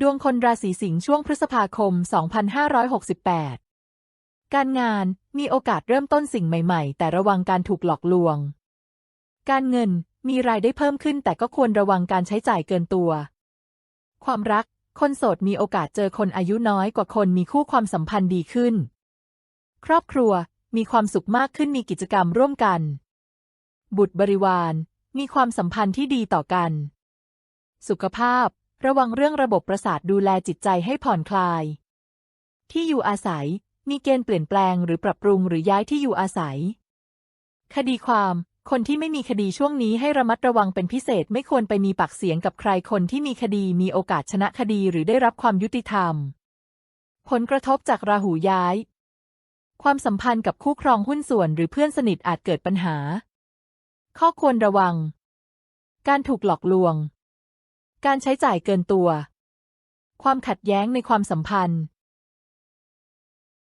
ดวงคนราศีสิงห์ช่วงพฤษภาคม 2568 การงานมีโอกาสเริ่มต้นสิ่งใหม่ ๆ แต่ระวังการถูกหลอกลวง การเงินมีรายได้เพิ่มขึ้นแต่ก็ควรระวังการใช้จ่ายเกินตัว ความรัก คนโสดมีโอกาสเจอคนอายุน้อยกว่าคนมีคู่ความสัมพันธ์ดีขึ้น ครอบครัวมีความสุขมากขึ้นมีกิจกรรมร่วมกัน บุตรบริวาร มีความสัมพันธ์ที่ดีต่อกัน สุขภาพ ระวังเรื่องระบบประสาทดูแลจิตใจให้ผ่อนคลาย ที่อยู่อาศัย มีเกณฑ์เปลี่ยนแปลงหรือปรับปรุงหรือย้ายที่อยู่อาศัย คดีความ คนที่ไม่มีคดีช่วงนี้ให้ระมัดระวังเป็นพิเศษไม่ควรไปมีปากเสียงกับใครคนที่มีคดีมีโอกาสชนะคดีหรือได้รับความยุติธรรม ผลกระทบจากราหูย้าย ความสัมพันธ์กับคู่ครองหุ้นส่วนหรือเพื่อนสนิทอาจเกิดปัญหา ข้อควรระวัง การถูกหลอกลวง การใช้จ่ายเกินตัว ความขัดแย้งในความสัมพันธ์